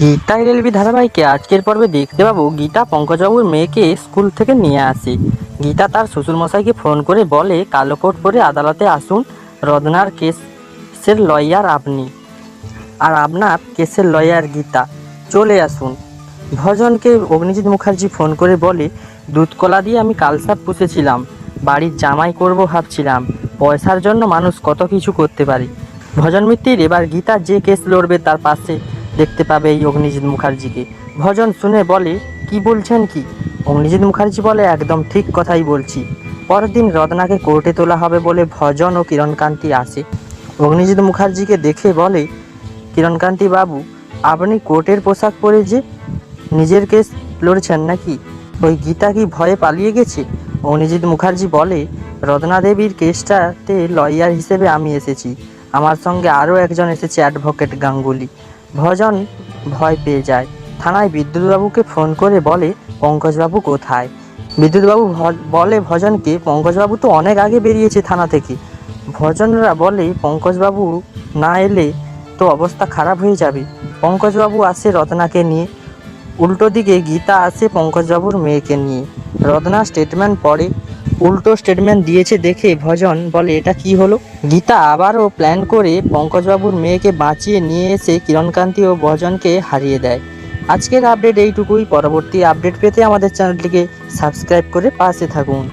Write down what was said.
Gita LLB ধারাবাহিকে আজকের পর্বে দেখতে পাবো গীতা পঙ্কজবাবুর মেয়েকে স্কুল থেকে নিয়ে আসে। গীতা তার শ্বশুরমশাইকে ফোন করে বলে কালো কোট পরে আদালতে আসুন, রদনার কেসের লয়ার আপনি। আর আপনার কেসের লয়ার গীতা, চলে আসুন। ভজনকে অগ্নিজিৎ মুখার্জি ফোন করে বলে, দুধকলা দিয়ে আমি কালসাপ পুষেছিলাম, বাড়ির জামাই করব ভাবছিলাম, পয়সার জন্য মানুষ কত কিছু করতে পারে। ভজন মিত্তির এবার গীতা যে কেস লড়বে তার পাশে দেখতে পাবে এই অগ্নিজিৎ মুখার্জিকে। ভজন শুনে বলে, কি বলছেন কি? অগ্নিজিৎ মুখার্জি বলে, একদম ঠিক কথাই বলছি। পরের দিন রত্নাকে কোর্টে তোলা হবে বলে ভজন ও কিরণকান্তি আসে। অগ্নিজিৎ মুখার্জিকে দেখে বলে, কিরণকান্তি বাবু, আপনি কোর্টের পোশাক পরে যে নিজের কেস লড়ছেন নাকি? ওই গীতা কি ভয়ে পালিয়ে গেছে? অগ্নিজিৎ মুখার্জি বলে, রত্না দেবীর কেসটাতে লয়ার হিসেবে আমি এসেছি। আমার সঙ্গে আরও একজন এসেছে অ্যাডভোকেট গাঙ্গুলি। ভজন ভয় পেয়ে যায়। থানায় বিদ্যুৎবাবুকে ফোন করে বলে, পঙ্কজবাবু কোথায়? বিদ্যুৎবাবু বলে ভজনকে, পঙ্কজবাবু তো অনেক আগে বেরিয়েছে থানা থেকে। ভজনরা বলে, পঙ্কজবাবু না এলে তো অবস্থা খারাপ হয়ে যাবে। পঙ্কজবাবু আসে রত্নাকে নিয়ে। উল্টো দিকে গীতা আসে পঙ্কজবাবুর মেয়েকে নিয়ে। রত্না স্টেটমেন্ট পড়ে উল্টো স্টেটমেন্ট দিয়েছে দেখে ভজন বলে, এটা কি হলো? গীতা আবারও প্ল্যান করে পঙ্কজবাবুর মেয়েকে বাঁচিয়ে নিয়ে এসে কিরণকান্তি ও ভজনকে হারিয়ে দেয়। আজকের আপডেট এইটুকুই। পরবর্তী আপডেট পেতে আমাদের চ্যানেলটিকে সাবস্ক্রাইব করে পাশে থাকুন।